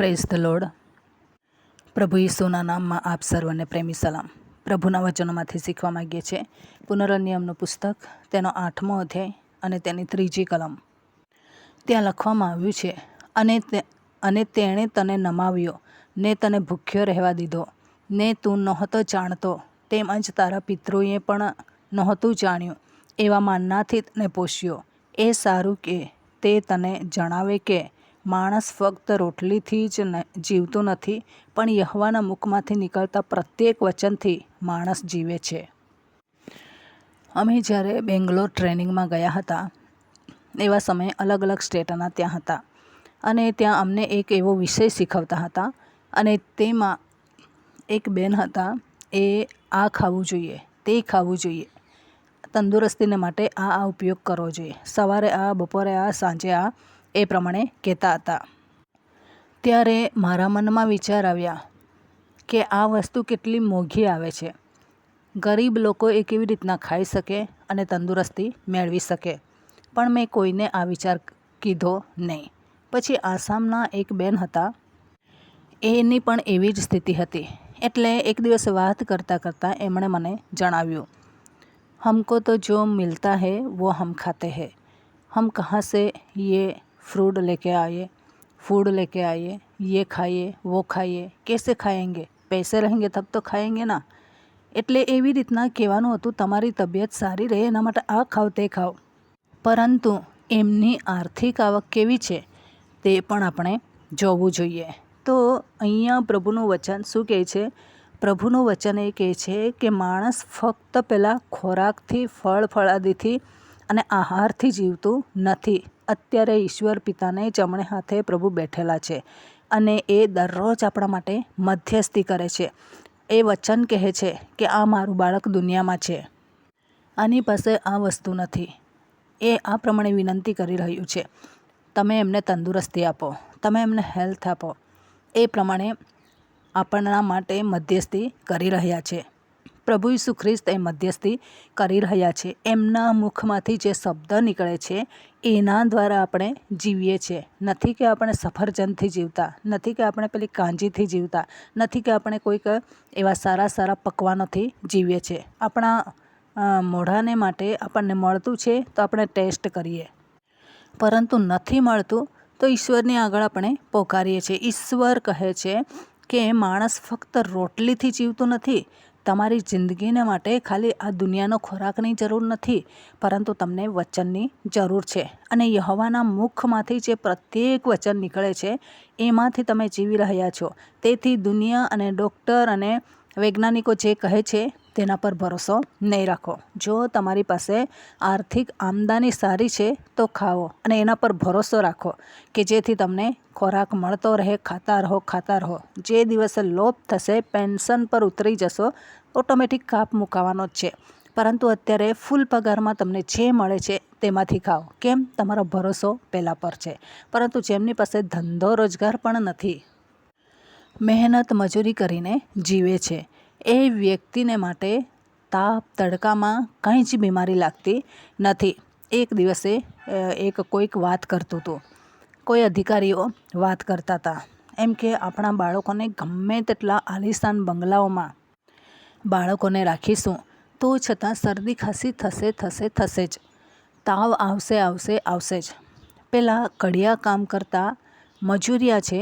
Praise the load પ્રભુ ઈસુના નામમાં આપ સર્વને પ્રેમી સલામ. પ્રભુના વચનોમાંથી શીખવા માગીએ છીએ. પુનરનિયમનું પુસ્તક, તેનો આઠમો અધ્યાય અને તેની ત્રીજી કલમ. ત્યાં લખવામાં આવ્યું છે, અને અને તેણે તને નમાવ્યો, ને તને ભૂખ્યો રહેવા દીધો, ને તું નહોતો જાણતો, તેમજ તારા પિતૃએ પણ નહોતું જાણ્યું, એવા માનનાથી તને પોષ્યો એ સારું કે, તે તને જણાવે કે માણસ ફક્ત રોટલીથી જ જીવતો નથી, પણ યહવાના મુખમાંથી નીકળતા પ્રત્યેક વચનથી માણસ જીવે છે. અમે જ્યારે બેંગ્લોર ટ્રેનિંગમાં ગયા હતા, એવા સમયે અલગ અલગ સ્ટેટના ત્યાં હતા અને ત્યાં અમને એક એવો વિષય શીખવતા હતા અને તેમાં એક બેન હતા, એ આ ખાવું જોઈએ, તે ખાવું જોઈએ, તંદુરસ્તીને માટે આ આ ઉપયોગ કરવો જોઈએ, સવારે આ, બપોરે આ, સાંજે આ એ પ્રમાણે કહેતા હતા. ત્યારે મારા મનમાં વિચાર આવ્યા કે આ વસ્તુ કેટલી મોંઘી આવે છે. ગરીબ લોકો એ કેવી રીતના ખાઈ શકે અને તંદુરસ્તી મેળવી શકે? પણ મેં કોઈને આ વિચાર કીધો નહીં. પછી આસામના એક બેન હતા. એની પણ એવી જ સ્થિતિ હતી. એટલે એક દિવસ વાત કરતાં કરતાં એમણે મને જણાવ્યું, હમકો તો જો મિલતા હૈ, વો હમ ખાતે હૈ. હમ કહા સે યે फ्रूट लेके आए फूड लेके आए ये खाइए वो खाइए कैसे खाएंगे पैसे रहेंगे तब तो खाएंगे ना એટલે એવી રીતના કહેવાનું હતું તમારી તબિયત સારી રહે એના માટે આ ખાઓ તે ખાઓ પરંતુ એમની આર્થિક આવક કેવી છે તે પણ આપણે જોવું જોઈએ તો અહીંયા પ્રભુનું વચન શું કહે છે પ્રભુનું વચન એ કહે છે કે માણસ ફક્ત પહેલાં ખોરાકથી ફળ ફળાદીથી અને આહારથી જીવતું નથી અત્યારે ઈશ્વર પિતાને જમણે હાથે પ્રભુ બેઠેલા છે અને એ દરરોજ આપણા માટે મધ્યસ્થી કરે છે. એ વચન કહે છે કે આ મારું બાળક દુનિયામાં છે. આની પાસે આ વસ્તુ નથી. એ આ પ્રમાણે વિનંતી કરી રહ્યું છે. તમે એમને તંદુરસ્તી આપો. તમે એમને હેલ્થ આપો. એ પ્રમાણે આપણના માટે મધ્યસ્થી કરી રહ્યા છે. પ્રભુ ઈસુ ખ્રિસ્ત એ મધ્યસ્થી કરી રહ્યા છે. એમના મુખમાંથી જે શબ્દ નીકળે છે, એના દ્વારા આપણે જીવીએ છીએ નથી કે આપણે સફરજનથી જીવતા, નથી કે આપણે પેલી કાંજીથી જીવતા, નથી કે આપણે કોઈક એવા સારા સારા પકવાનોથી જીવીએ છીએ આપણા મોઢાને માટે આપણને મળતું છે તો આપણે ટેસ્ટ કરીએ. પરંતુ નથી મળતું તો ઈશ્વરની આગળ આપણે પોકારીએ છીએ. ઈશ્વર કહે છે કે માણસ ફક્ત રોટલીથી જીવતું નથી તમારી જિંદગીને માટે ખાલી આ દુનિયાનો ખોરાકની જરૂર નથી, પરંતુ તમને વચનની જરૂર છે. અને યહવાના મુખમાંથી જે પ્રત્યેક વચન નીકળે છે, એમાંથી તમે જીવી રહ્યા છો. તેથી દુનિયા અને ડૉક્ટર અને વૈજ્ઞાનિકો જે કહે છે તેના પર ભરોસો નહીં રાખો. જો તમારી પાસે આર્થિક આમદાની સારી છે, તો ખાઓ અને એના પર ભરોસો રાખો કે જેથી તમને ખોરાક મળતો રહે, ખાતા રહો ખાતા રહો. જે દિવસે લોપ થશે, પેન્શન પર ઉતરી જશો, ઓટોમેટિક કાપ મુકાવાનો જ છે. પરંતુ અત્યારે ફૂલ પગારમાં તમને જે મળે છે તેમાંથી ખાઓ. કેમ? તમારો ભરોસો પહેલાં પર છે. પરંતુ જેમની પાસે ધંધો રોજગાર પણ નથી મહેનત મજૂરી કરીને જીવે છે. એ વ્યક્તિને માટે તાપ તડકામાં કંઈ જ બીમારી લાગતી નથી. એક દિવસે એક કોઈક વાત કરતું હતું. કોઈ અધિકારીઓ વાત કરતા હતા. એમ કે આપણા બાળકોને ગમે તેટલા આલિશાન બંગલાઓમાં બાળકોને રાખીશું, તો છતાં શરદી ખાંસી થશે થશે થશે જ. તાવ આવશે આવશે આવશે જ. પહેલાં કડિયા કામ કરતા મજૂરિયા છે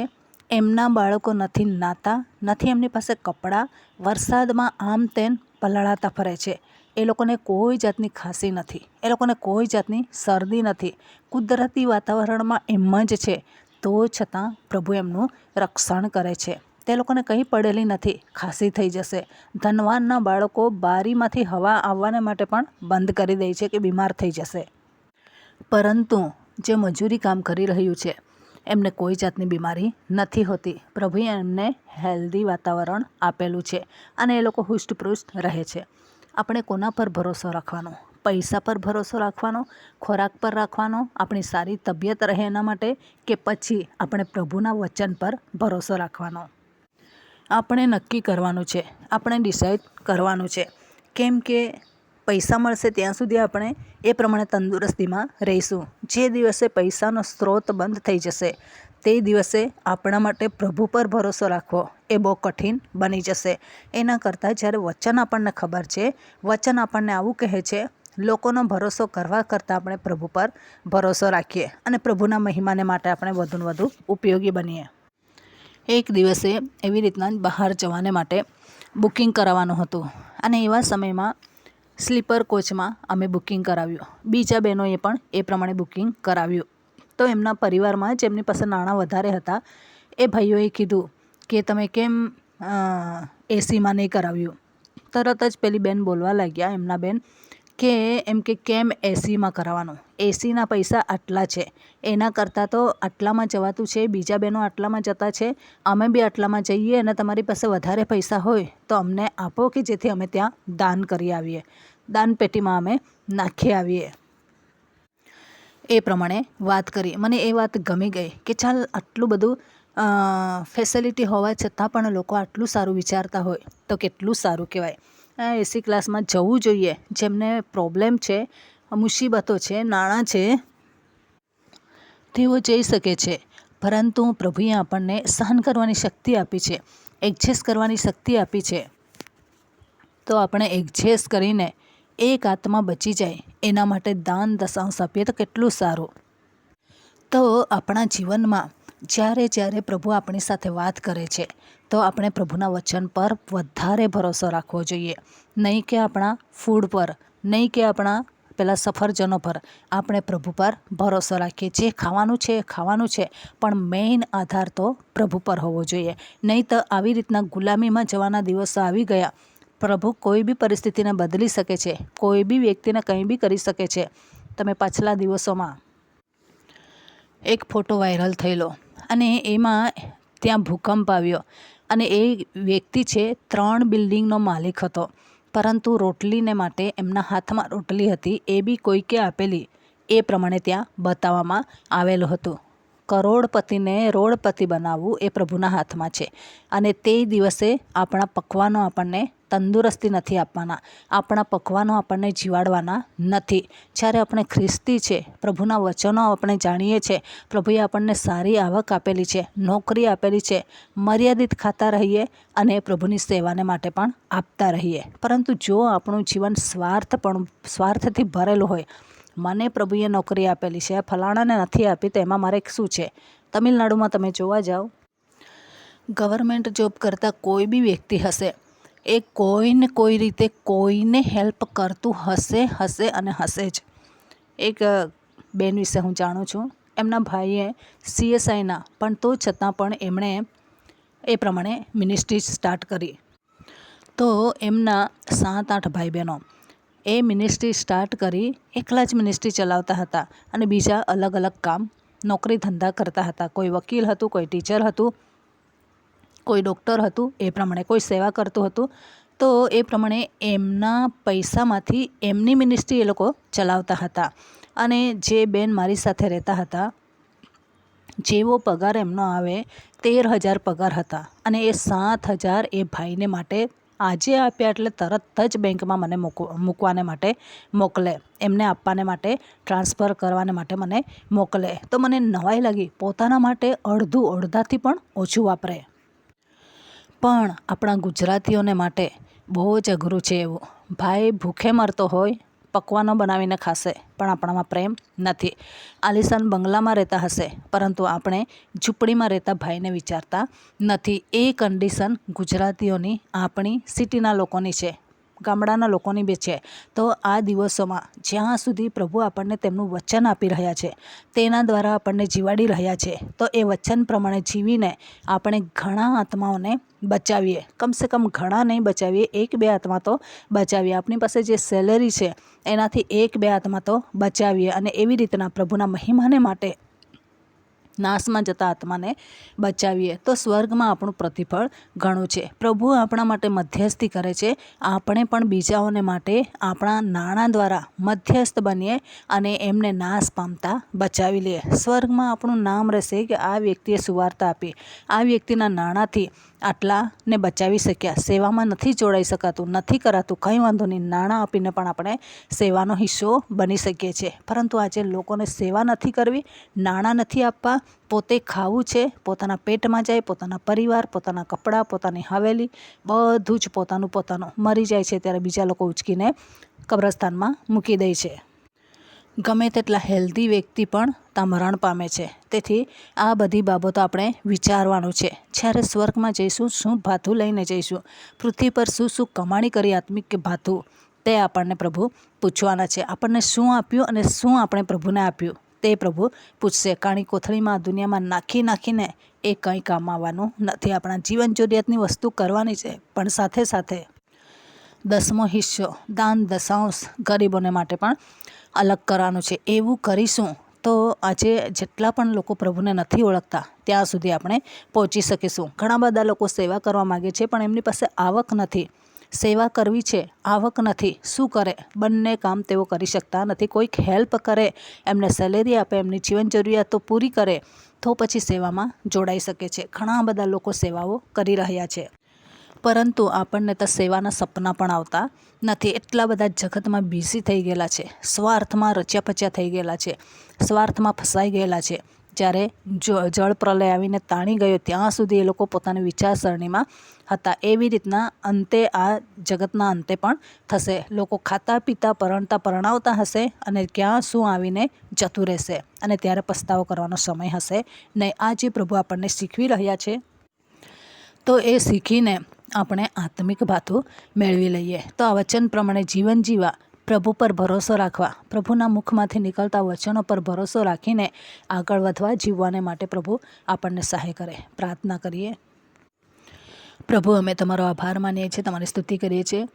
એમના બાળકો નથી નાતા, નથી એમની પાસે કપડાં, વરસાદમાં આમ તેમ પલાળાતા ફરે છે. એ લોકોને કોઈ જાતની ખાંસી નથી, એ લોકોને કોઈ જાતની શરદી નથી. કુદરતી વાતાવરણમાં એમ જ છે, તો છતાં પ્રભુ એમનું રક્ષણ કરે છે. તે લોકોને કંઈ પડેલી નથી, ખાંસી થઈ જશે. ધનવાનના બાળકો બારીમાંથી હવા આવવાને માટે પણ બંધ કરી દે છે કે બીમાર થઈ જશે. પરંતુ જે મજૂરી કામ કરી રહ્યું છે એમને કોઈ જાતની બીમારી નથી હોતી. પ્રભુએ એમને હેલ્ધી વાતાવરણ આપેલું છે અને એ લોકો હુષ્ટપૃષ્ટ રહે છે. આપણે કોના પર ભરોસો રાખવાનો? પૈસા પર ભરોસો રાખવાનો? ખોરાક પર રાખવાનો? આપણી સારી તબિયત રહે એના માટે? કે પછી આપણે પ્રભુના વચન પર ભરોસો રાખવાનો? આપણે નક્કી કરવાનું છે. આપણે ડિસાઈડ કરવાનું છે. કેમ કે પૈસા મળશે ત્યાં સુધી આપણે એ પ્રમાણે તંદુરસ્તીમાં રહીશું. જે દિવસે પૈસાનો સ્ત્રોત બંધ થઈ જશે, તે દિવસે આપણા માટે પ્રભુ પર ભરોસો રાખવો એ બહુ કઠિન બની જશે. એના કરતાં જ્યારે વચન આપણને ખબર છે, વચન આપણને આવું કહે છે, લોકોનો ભરોસો કરવા કરતાં આપણે પ્રભુ પર ભરોસો રાખીએ અને પ્રભુના મહિમાને માટે આપણે વધુને વધુ ઉપયોગી બનીએ. એક દિવસે એવી રીતના બહાર જવાને માટે બુકિંગ કરાવવાનું હતું. અને એવા સમયમાં સ્લીપર કોચમાં અમે બુકિંગ કરાવ્યું. બીજા બહેનોએ પણ એ પ્રમાણે બુકિંગ કરાવ્યું. તો એમના પરિવારમાં જેમની પાસે નાણાં વધારે હતા, એ ભાઈઓએ કીધું કે, તમે કેમ એસીમાં નહીં કરાવ્યું? તરત જ પેલી બેન બોલવા લાગ્યા. એમના બેન કે એમ કે કેમ એસીમાં કરાવવાનું? એસીના પૈસા આટલા છે. એના કરતાં તો આટલામાં જવાતું છે, બીજા બહેનો આટલામાં જતા છે, અમે બી આટલામાં જઈએ અને તમારી પાસે વધારે પૈસા હોય તો અમને આપો કે જેથી અમે ત્યાં દાન કરી આવીએ. દાનપેટીમાં અમે નાખી આવીએ. એ પ્રમાણે વાત કરી. મને એ વાત ગમી ગઈ કે ચાલ આટલું બધું ફેસિલિટી હોવા છતાં પણ લોકો આટલું સારું વિચારતા હોય તો કેટલું સારું કહેવાય. એસી ક્લાસમાં જવું જોઈએ. જેમને પ્રોબ્લેમ છે, મુસીબતો છે, નાણાં છે, તેઓ જઈ શકે છે. પરંતુ પ્રભુએ આપણને સહન કરવાની શક્તિ આપી છે. એડજસ્ટ કરવાની શક્તિ આપી છે. તો આપણે એડજસ્ટ કરીને એક આત્મા બચી જાય. એના માટે દાન, દશાંશ આપીએ તો કેટલું સારું. તો આપણા જીવનમાં જ્યારે જ્યારે પ્રભુ આપણી સાથે વાત કરે છે તો આપણે પ્રભુના વચન પર વધારે ભરોસો રાખવો જોઈએ. નહીં કે આપણા ફૂડ પર, નહીં કે આપણા પેલા સફરજનો પર. આપણે પ્રભુ પર ભરોસો રાખીએ જે ખાવાનું છે એ ખાવાનું છે, પણ મેઇન આધાર તો પ્રભુ પર હોવો જોઈએ. નહીં તો આવી રીતના ગુલામીમાં જવાના દિવસો આવી ગયા. પ્રભુ કોઈ બી પરિસ્થિતિને બદલી શકે છે. કોઈ બી વ્યક્તિને કંઈ બી કરી શકે છે. તમે પાછલા દિવસોમાં એક ફોટો વાયરલ થયેલો અને એમાં ત્યાં ભૂકંપ આવ્યો. અને એ વ્યક્તિ છે, ત્રણ બિલ્ડિંગનો માલિક હતો. પરંતુ રોટલીને માટે એમના હાથમાં રોટલી હતી, એ બી કોઈકે આપેલી. એ પ્રમાણે ત્યાં બતાવવામાં આવેલું હતું. કરોડપતિને રોડપતિ બનાવવું એ પ્રભુના હાથમાં છે. અને તે દિવસે આપણા પકવાનો આપણને તંદુરસ્તી નથી આપવાના. આપણા પકવાનો આપણને જીવાડવાના નથી. જ્યારે આપણે ખ્રિસ્તી છે, પ્રભુના વચનો આપણે જાણીએ છીએ પ્રભુએ આપણને સારી આવક આપેલી છે, નોકરી આપેલી છે, મર્યાદિત ખાતા રહીએ અને પ્રભુની સેવાને માટે પણ આપતા રહીએ. પરંતુ જો આપણું જીવન સ્વાર્થ પણ સ્વાર્થથી ભરેલું હોય, મને પ્રભુએ નોકરી આપેલી છે, ફલાણાને નથી આપી, તો એમાં મારે શું છે? તમિલનાડુમાં તમે જોવા જાઓ. ગવર્મેન્ટ જોબ કરતાં કોઈ બી વ્યક્તિ હશે એ કોઈને કોઈ રીતે કોઈને હેલ્પ કરતું હશે હશે અને હશે જ. એક બેન વિશે હું જાણું છું. એમના ભાઈએ સીએસઆઈના પણ તો છતાં પણ એમણે એ પ્રમાણે મિનિસ્ટ્રી સ્ટાર્ટ કરી. તો એમના સાત, આઠ ભાઈ બહેનો, એ મિનિસ્ટ્રી સ્ટાર્ટ કરી એકલા જ મિનિસ્ટ્રી ચલાવતા હતા અને બીજા અલગ અલગ કામ, નોકરી ધંધા કરતા હતા. કોઈ વકીલ હતું, કોઈ ટીચર હતું. કોઈ ડૉક્ટર હતું, એ પ્રમાણે કોઈ સેવા કરતું હતું, તો એ પ્રમાણે એમના પૈસામાંથી એમની મિનિસ્ટ્રી એ લોકો ચલાવતા હતા. અને જે બેન મારી સાથે રહેતા હતા, જેવો પગાર એમનો આવે, તેર હજાર પગાર હતા. અને એ સાત હજાર એ ભાઈને માટે આજે આપ્યા એટલે તરત જ બેંકમાં મને મૂકવાને માટે મોકલે. એમને આપવાને માટે, ટ્રાન્સફર કરવાને માટે મને મોકલે. તો મને નવાઈ લાગી. પોતાના માટે અડધું અડધાથી પણ ઓછું વાપરે. પણ આપણા ગુજરાતીઓને માટે બહુ જ અઘરું છે એવું. ભાઈ ભૂખે મરતો હોય, પકવાનો બનાવીને ખાશે, પણ આપણામાં પ્રેમ નથી. આલિશાન બંગલામાં રહેતા હશે, પરંતુ આપણે ઝૂંપડીમાં રહેતા ભાઈને વિચારતા નથી. એ કન્ડિશન ગુજરાતીઓની આપણી સિટીના લોકોની છે. ગામડાના લોકોની બી છે. તો આ દિવસોમાં જ્યાં સુધી પ્રભુ આપણને તેમનું વચન આપી રહ્યા છે, તેના દ્વારા આપણને જીવાડી રહ્યા છે, તો એ વચન પ્રમાણે જીવીને આપણે ઘણા આત્માઓને બચાવીએ. કમસે કમ ઘણા નહીં બચાવીએ, એક બે આત્મા તો બચાવીએ. આપણી પાસે જે સેલેરી છે, એનાથી એક બે આત્મા તો બચાવીએ અને એવી રીતના પ્રભુના મહિમાને માટે નાશમાં જતા આત્માને બચાવીએ. તો સ્વર્ગમાં આપણું પ્રતિફળ ઘણું છે. પ્રભુ આપણા માટે મધ્યસ્થી કરે છે. આપણે પણ બીજાઓને માટે આપણા નાણાં દ્વારા મધ્યસ્થ બનીએ અને એમને નાશ પામતા બચાવી લઈએ. સ્વર્ગમાં આપણું નામ રહેશે કે આ વ્યક્તિએ સુવાર્તા આપી. આ વ્યક્તિના નાણાંથી આટલાને બચાવી શક્યા. સેવામાં નથી જોડાઈ શકાતું, નથી કરાતું. કંઈ વાંધો નહીં. નાણાં આપીને પણ આપણે સેવાનો હિસ્સો બની શકીએ છીએ. પરંતુ આજે લોકોને સેવા નથી કરવી, નાણાં નથી આપવા. પોતે ખાવું છે, પોતાના પેટમાં જાય, પોતાના પરિવાર, પોતાના કપડાં, પોતાની હવેલી, બધું જ પોતાનું પોતાનું મરી જાય છે ત્યારે બીજા લોકો ઉચકીને કબ્રસ્તાનમાં મૂકી દે છે. ગમે તેટલા હેલ્ધી વ્યક્તિ પણ ત્યાં મરણ પામે છે. તેથી આ બધી બાબતો આપણે વિચારવાનું છે. જ્યારે સ્વર્ગમાં જઈશું, શું ભાથું લઈને જઈશું? પૃથ્વી પર શું શું કમાણી કરી આત્મિક કે ભાથું? તે આપણને પ્રભુ પૂછવાના છે. આપણને શું આપ્યું અને શું આપણે પ્રભુને આપ્યું? તે પ્રભુ પૂછશે. કાણી કોથળીમાં, દુનિયામાં નાખી નાખીને એ કંઈ કામ આવવાનું નથી. આપણા જીવન જરૂરિયાતની વસ્તુ કરવાની છે. પણ સાથે સાથે દસમો હિસ્સો, દાન, દશાંશ ગરીબોને માટે પણ અલગ કરવાનું છે, એવું કરીશું તો આજે જેટલા પણ લોકો પ્રભુને નથી ઓળખતા, ત્યાં સુધી આપણે પહોંચી શકીશું. ઘણા બધા લોકો સેવા કરવા માગે છે, પણ એમની પાસે આવક નથી. સેવા કરવી છે, આવક નથી. શું કરે? બંને કામ તેઓ કરી શકતા નથી. કોઈક હેલ્પ કરે, એમને સેલેરી આપે, એમની જીવન જરૂરિયાતો પૂરી કરે, તો પછી સેવામાં જોડાઈ શકે છે. ઘણા બધા લોકો સેવાઓ કરી રહ્યા છે. પરંતુ આપણને તો સેવાના સપના પણ આવતા નથી. એટલા બધા જગતમાં બિઝી થઈ ગયેલા છે. સ્વાર્થમાં રચ્યા પચ્યા થઈ ગયેલા છે. સ્વાર્થમાં ફસાઈ ગયેલા છે. જ્યારે જળ પ્રલય આવીને તાણી ગયો, ત્યાં સુધી એ લોકો પોતાની વિચારસરણીમાં હતા. એવી રીતના અંતે આ જગતના અંતે પણ થશે. લોકો ખાતા, પીતા, પરણતા, પરણાવતા હશે અને ક્યાં શું આવીને જતું રહેશે અને ત્યારે પસ્તાવો કરવાનો સમય હશે નહીં. આ જે પ્રભુ આપણને શીખવી રહ્યા છે. તો એ શીખીને આપણે આત્મિક ભાથું મેળવી લઈએ. તો આ વચન પ્રમાણે જીવન જીવા પ્રભુ પર ભરોસો રાખવા, પ્રભુના મુખમાંથી નીકળતા વચનો પર ભરોસો રાખીને આગળ વધવા, જીવવાને માટે પ્રભુ આપણને સહાય કરે. પ્રાર્થના કરીએ. પ્રભુ, અમે તમારો આભાર માનીએ છીએ, તમારી સ્તુતિ કરીએ છીએ.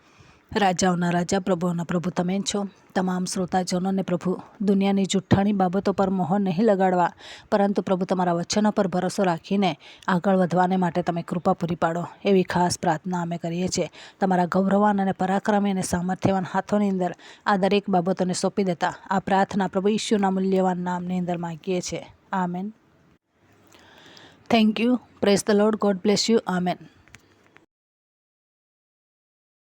રાજાઓના રાજા પ્રભુઓના પ્રભુ, તમે છો. તમામ શ્રોતાજનોને પ્રભુ, દુનિયાની જુઠ્ઠાણી બાબતો પર મોહ નહીં લગાડવા, પરંતુ પ્રભુ તમારા વચનો પર ભરોસો રાખીને આગળ વધવાને માટે તમે કૃપા પૂરી પાડો. એવી ખાસ પ્રાર્થના અમે કરીએ છીએ. તમારા ગૌરવાન અને પરાક્રમી અને સામર્થ્યવાન હાથોની અંદર આ દરેક બાબતોને સોંપી દેતા આ પ્રાર્થના પ્રભુ ઈશ્વરના મૂલ્યવાન નામની અંદર માગીએ છીએ. Amen. Thank you praise the lord god bless you amen.